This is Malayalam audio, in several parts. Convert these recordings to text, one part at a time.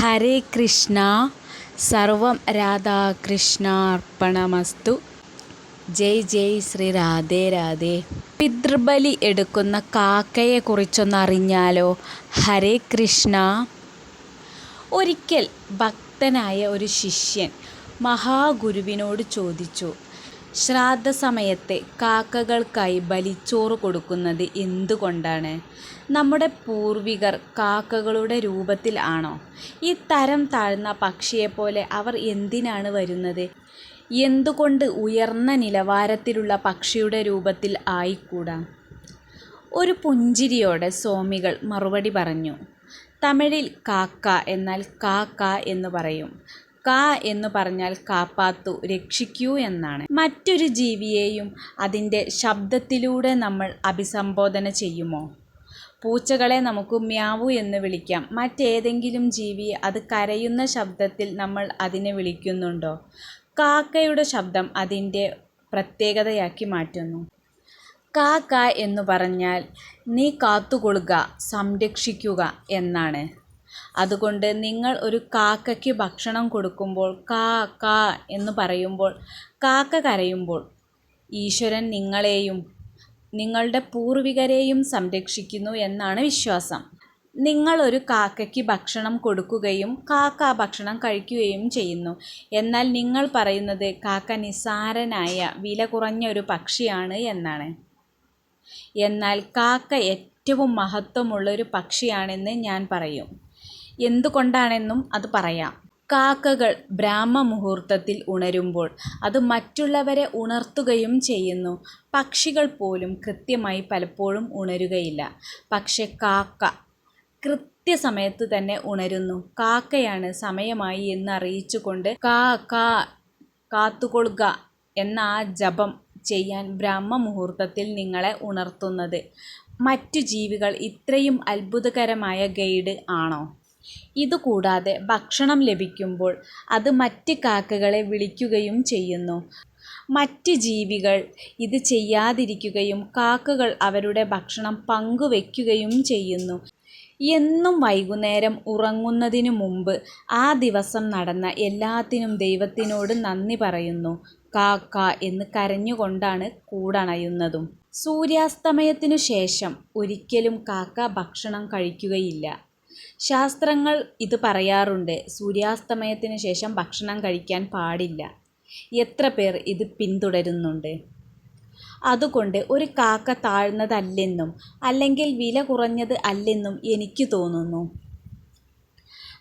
ഹരേ കൃഷ്ണ സർവം രാധാകൃഷ്ണാർപ്പണമസ്തു. ജയ് ജയ് ശ്രീ രാധേ രാധേ. പിതൃബലി എടുക്കുന്ന കാക്കയെക്കുറിച്ചൊന്ന് അറിഞ്ഞാലോ ഹരേ കൃഷ്ണ. ഒരിക്കൽ ഭക്തനായ ഒരു ശിഷ്യൻ മഹാഗുരുവിനോട് ചോദിച്ചു ശ്രാദ്ധ സമയത്തെ കാക്കകൾക്കായി ബലിച്ചോറ് കൊടുക്കുന്നത് എന്തുകൊണ്ടാണ്? നമ്മുടെ പൂർവികർ കാക്കകളുടെ രൂപത്തിൽ ആണോ? ഈ തരം താഴ്ന്ന പക്ഷിയെപ്പോലെ അവർ എന്തിനാണ് വരുന്നത്? എന്തുകൊണ്ട് ഉയർന്ന നിലവാരത്തിലുള്ള പക്ഷിയുടെ രൂപത്തിൽ ആയിക്കൂടാ? ഒരു പുഞ്ചിരിയോടെ സ്വാമികൾ മറുപടി പറഞ്ഞു തമിഴിൽ കാക്ക എന്നാൽ കാ കാ എന്ന് പറയും. കാ എന്ന് പറഞ്ഞാൽ കാപ്പാത്തു രക്ഷിക്കൂ എന്നാണ്. മറ്റൊരു ജീവിയെയും അതിന്റെ ശബ്ദത്തിലൂടെ നമ്മൾ അഭിസംബോധന ചെയ്യുമോ? പൂച്ചകളെ നമുക്ക് മ്യാവു എന്ന് വിളിക്കാം. മറ്റേതെങ്കിലും ജീവി അത് കരയുന്ന ശബ്ദത്തിൽ നമ്മൾ അതിനെ വിളിക്കുന്നുണ്ടോ? കാക്കയുടെ ശബ്ദം അതിന്റെ പ്രത്യേകതയാക്കി മാറ്റുന്നു. കാക്ക എന്ന് പറഞ്ഞാൽ നീ കാത്തുകൊള്ളുക സംരക്ഷിക്കുക എന്നാണ്. അതുകൊണ്ട് നിങ്ങൾ ഒരു കാക്കയ്ക്ക് ഭക്ഷണം കൊടുക്കുമ്പോൾ കാ കാ എന്ന് പറയുമ്പോൾ കാക്ക കരയുമ്പോൾ ഈശ്വരൻ നിങ്ങളെയും നിങ്ങളുടെ പൂർവികരെയും സംരക്ഷിക്കുന്നു എന്നാണ് വിശ്വാസം. നിങ്ങൾ ഒരു കാക്കയ്ക്ക് ഭക്ഷണം കൊടുക്കുകയും കാക്ക ഭക്ഷണം കഴിക്കുകയും ചെയ്യുന്നു. എന്നാൽ നിങ്ങൾ പറയുന്നത് കാക്ക നിസാരനായ വില കുറഞ്ഞ ഒരു പക്ഷിയാണ് എന്നാണ്. എന്നാൽ കാക്ക ഏറ്റവും മഹത്വമുള്ള ഒരു പക്ഷിയാണെന്ന് ഞാൻ പറയും. എന്തുകൊണ്ടാണെന്നും അത് പറയാം. കാക്കകൾ ബ്രാഹ്മ മുഹൂർത്തത്തിൽ ഉണരുമ്പോൾ അത് മറ്റുള്ളവരെ ഉണർത്തുകയും ചെയ്യുന്നു. പക്ഷികൾ പോലും കൃത്യമായി പലപ്പോഴും ഉണരുകയില്ല. പക്ഷെ കാക്ക കൃത്യസമയത്ത് തന്നെ ഉണരുന്നു. കാക്കയാണ് സമയമായി എന്ന് അറിയിച്ചുകൊണ്ട് കാ കാ കാത്തുകൊള്ളുക എന്ന ആ ജപം ചെയ്യാൻ ബ്രാഹ്മ മുഹൂർത്തത്തിൽ നിങ്ങളെ ഉണർത്തുന്നത്. മറ്റു ജീവികൾ ഇത്രയും അത്ഭുതകരമായ ഗൈഡ് ആണോ? ഇതുകൂടാതെ ഭക്ഷണം ലഭിക്കുമ്പോൾ അത് മറ്റ് കാക്കകളെ വിളിക്കുകയും ചെയ്യുന്നു. മറ്റ് ജീവികൾ ഇത് ചെയ്യാതിരിക്കുകയും കാക്കകൾ അവരുടെ ഭക്ഷണം പങ്കുവെക്കുകയും ചെയ്യുന്നു. എന്നും വൈകുന്നേരം ഉറങ്ങുന്നതിനു മുമ്പ് ആ ദിവസം നടന്ന എല്ലാത്തിനും ദൈവത്തിനോട് നന്ദി പറയുന്നു. കാ കാ എന്ന് കരഞ്ഞുകൊണ്ടാണ് കൂടണയുന്നതും. സൂര്യാസ്തമയത്തിനു ശേഷം ഒരിക്കലും കാക്ക ഭക്ഷണം കഴിക്കുകയില്ല. ശാസ്ത്രങ്ങൾ ഇത് പറയാറുണ്ട്. സൂര്യാസ്തമയത്തിന് ശേഷം ഭക്ഷണം കഴിക്കാൻ പാടില്ല. എത്ര പേർ ഇത് പിന്തുടരുന്നുണ്ട്? അതുകൊണ്ട് ഒരു കാക്ക താഴ്ന്നതല്ലെന്നും അല്ലെങ്കിൽ വില കുറഞ്ഞത് അല്ലെന്നും എനിക്ക് തോന്നുന്നു.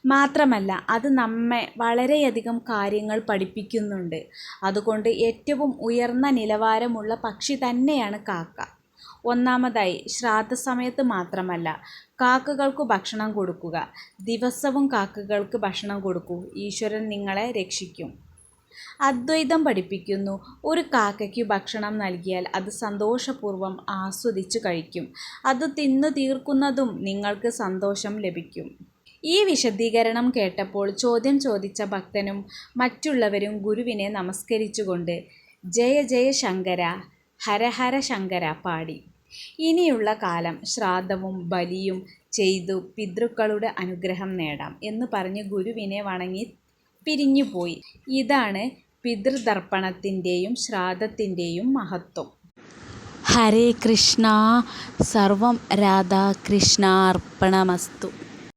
മാത്രമല്ല അത് നമ്മെ വളരെയധികം കാര്യങ്ങൾ പഠിപ്പിക്കുന്നുണ്ട്. അതുകൊണ്ട് ഏറ്റവും ഉയർന്ന നിലവാരമുള്ള പക്ഷി തന്നെയാണ് കാക്ക. ഒന്നാമതായി ശ്രാദ്ധ സമയത്ത് മാത്രമല്ല കാക്കകൾക്ക് ഭക്ഷണം കൊടുക്കുക. ദിവസവും കാക്കകൾക്ക് ഭക്ഷണം കൊടുക്കൂ. ഈശ്വരൻ നിങ്ങളെ രക്ഷിക്കും. അദ്വൈതം പഠിപ്പിക്കുന്നു ഒരു കാക്കയ്ക്ക് ഭക്ഷണം നൽകിയാൽ അത് സന്തോഷപൂർവം ആസ്വദിച്ച് കഴിക്കും. അത് തിന്നു തീർക്കുന്നതും നിങ്ങൾക്ക് സന്തോഷം ലഭിക്കും. ഈ വിശദീകരണം കേട്ടപ്പോൾ ചോദ്യം ചോദിച്ച ഭക്തനും മറ്റുള്ളവരും ഗുരുവിനെ നമസ്കരിച്ചുകൊണ്ട് ജയ ജയ ശങ്കര ഹരഹര ശങ്കര പാടി. ഇനിയുള്ള കാലം ശ്രാദ്ധവും ബലിയും ചെയ്തു പിതൃക്കളുടെ അനുഗ്രഹം നേടാം എന്ന് പറഞ്ഞ് ഗുരുവിനെ വണങ്ങി പിരിഞ്ഞുപോയി. ഇതാണ് പിതൃതർപ്പണത്തിന്റെയും ശ്രാദ്ധത്തിന്റെയും മഹത്വം. ഹരേ കൃഷ്ണ. സർവം രാധാകൃഷ്ണാർപ്പണമസ്തു.